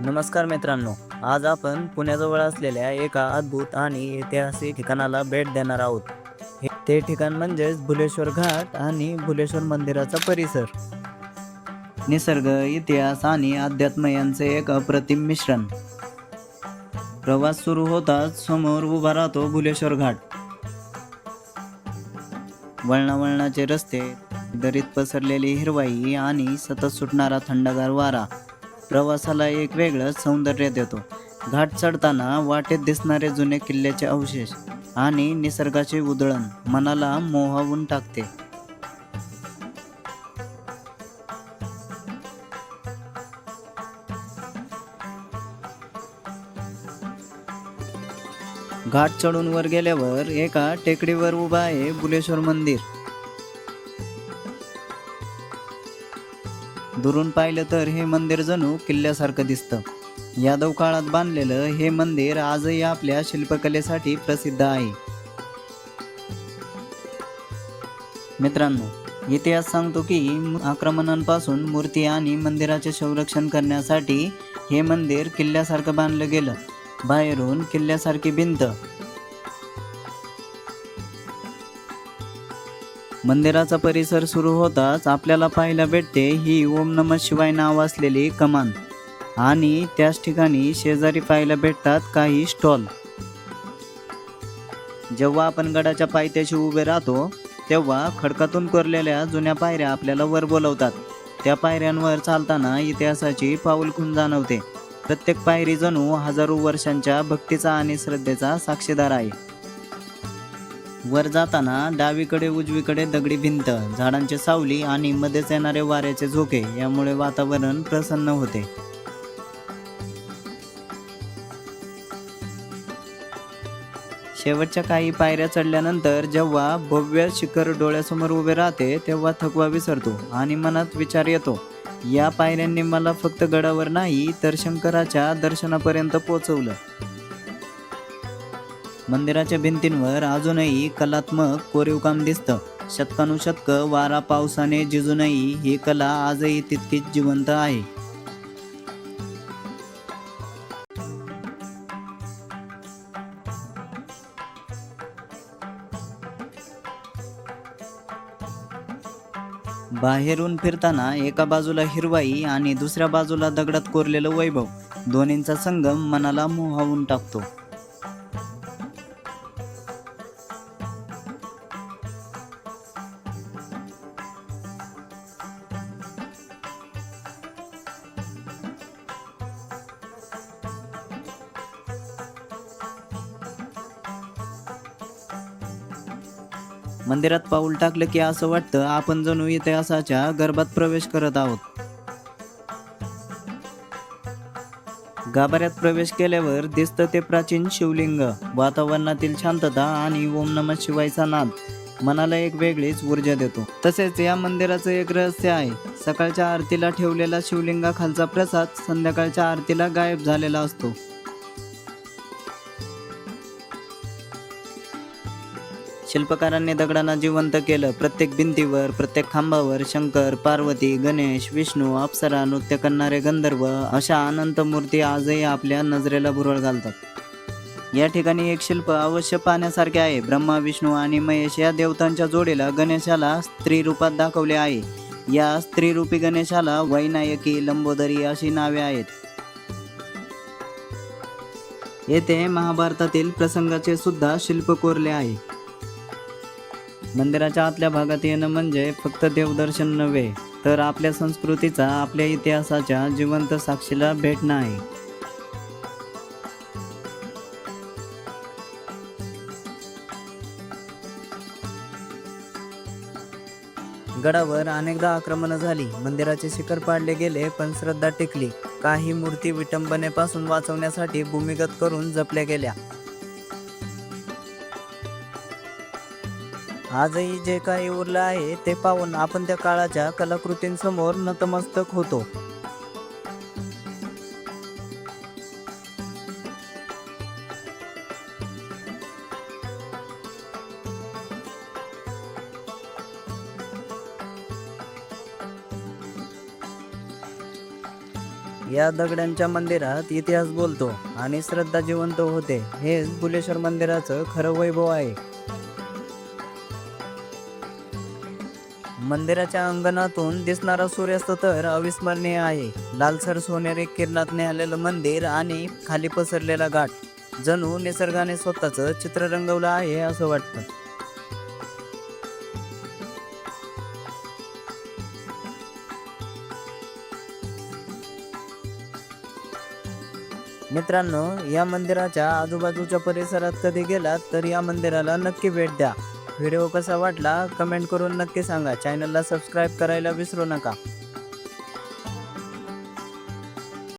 नमस्कार मित्रांनो आज आपण पुण्याजवळ असलेल्या एका अद्भुत आणि ऐतिहासिक ठिकाणाला भेट देणार आहोत. ते ठिकाण म्हणजेच भुलेश्वर घाट आणि भुलेश्वर मंदिराचा परिसर. निसर्ग इतिहास आणि अध्यात्म यांचे एक अप्रतिम मिश्रण. प्रवास सुरू होताच समोर उभा राहतो भुलेश्वर घाट. वळणावळणाचे रस्ते दरीत पसरलेली हिरवाई आणि सतत सुटणारा थंडगार वारा. प्रवासाला एक वेगळंच सौंदर्य देतो. घाट चढताना वाटेत दिसणारे जुने किल्ल्याचे अवशेष आणि निसर्गाचे उधळण मनाला मोहावून टाकते. घाट चढून वर गेल्यावर एका टेकडीवर उभा आहे बुलेश्वर मंदिर. दुरून पाहिलं तर हे मंदिर जणू किल्ल्यासारखं दिसतं. यादव काळात बांधलेलं हे मंदिर आजही आपल्या शिल्पकलेसाठी प्रसिद्ध आहे. मित्रांनो इतिहास सांगतो की आक्रमणांपासून मूर्ती आणि मंदिराचे संरक्षण करण्यासाठी हे मंदिर किल्ल्यासारखं बांधलं गेलं. बाहेरून किल्ल्यासारखी भिंत मंदिराचा परिसर सुरू होताच आपल्याला पाहायला भेटते ही ओम नम शिवाय नाव असलेली कमान. आणि त्याच ठिकाणी शेजारी पाहायला भेटतात काही स्टॉल. जेव्हा आपण गडाच्या पायथ्याशी उभे राहतो तेव्हा खडकातून कोरलेल्या जुन्या पायऱ्या आपल्याला वर बोलवतात. त्या पायऱ्यांवर चालताना इतिहासाची पाऊलखुण जाणवते. प्रत्येक पायरी जणू हजारो वर्षांच्या भक्तीचा आणि श्रद्धेचा साक्षीदार आहे. वर जाताना डावीकडे उजवीकडे दगडी भिंत झाडांची सावली आणि मध्येच येणारे वाऱ्याचे झोके यामुळे वातावरण प्रसन्न होते. शेवटच्या काही पायऱ्या चढल्यानंतर जेव्हा भव्य शिखर डोळ्यासमोर उभे राहते तेव्हा थकवा विसरतो आणि मनात विचार येतो या पायऱ्यांनी मला फक्त गडावर नाही तर शंकराच्या दर्शनापर्यंत पोहोचवलं. मंदिराच्या भिंतींवर अजूनही कलात्मक कोरीवकाम दिसतं. शतकानुशतक वारा पावसाने जिजूनही ही कला आजही तितकीच जिवंत आहे. बाहेरून फिरताना एका बाजूला हिरवाई आणि दुसऱ्या बाजूला दगडात कोरलेलं वैभव. दोन्हींचा संगम मनाला मोहावून टाकतो. मंदिरात पाऊल टाकलं की असं वाटतं आपण जणू इतिहासाच्या गर्भात प्रवेश करत आहोत. गाभाऱ्यात प्रवेश केल्यावर दिसतं ते प्राचीन शिवलिंग वातावरणातील शांतता आणि ओम नम शिवायचा नाद. मनाला एक वेगळीच ऊर्जा देतो. तसेच या मंदिराचं एक रहस्य आहे. सकाळच्या आरतीला ठेवलेला शिवलिंगाखालचा प्रसाद संध्याकाळच्या आरतीला गायब झालेला असतो. शिल्पकारांनी दगडांना जिवंत केलं. प्रत्येक भिंतीवर प्रत्येक खांबावर शंकर पार्वती गणेश विष्णू अप्सरा नृत्य करणारे गंधर्व अशा अनंत मूर्ती आजही आपल्या नजरेला भुरळ घालतात. या ठिकाणी एक शिल्प अवश्य पाहण्यासारखे आहे. ब्रह्मा विष्णू आणि महेश या देवतांच्या जोडीला गणेशाला स्त्री रूपात दाखवले आहे. या स्त्रीरूपी गणेशाला वैनायकी लंबोदरी अशी नावे आहेत. येथे महाभारतातील प्रसंगाचे सुद्धा शिल्प कोरले आहे. मंदिराच्या आतल्या भागात येणं म्हणजे फक्त देवदर्शन नव्हे तर आपल्या संस्कृतीचा आपल्या इतिहासाच्या जिवंत साक्षीला भेटणं आहे गडावर अनेकदा आक्रमणं झाली मंदिराचे शिखर पाडले गेले पण श्रद्धा टिकली. काही मूर्ती विटंबनेपासून वाचवण्यासाठी भूमिगत करून जपल्या गेल्या. आजही जे काही उरलं आहे ते पाहून आपण त्या काळाच्या कलाकृतींसमोर नतमस्तक होतो. या दगडांच्या मंदिरात इतिहास बोलतो आणि श्रद्धा जिवंत होते. हेच बुलेश्वर मंदिराचं खरं वैभव आहे. मंदिराच्या अंगणातून दिसणारा सूर्यास्त तर अविस्मरणीय आहे. लालसर सोनेरी किरणात आलेलं मंदिर आणि खाली पसरलेला घाट. जणू निसर्गाने स्वतःचं चित्र रंगवलं आहे असं वाटतं. मित्रांनो या मंदिराच्या आजूबाजूच्या परिसरात कधी गेलात तर या मंदिराला नक्की भेट द्या. व्हिडिओ कसा वाटला कमेंट करून नक्की सांगा. चॅनलला सबस्क्राईब करायला विसरू नका.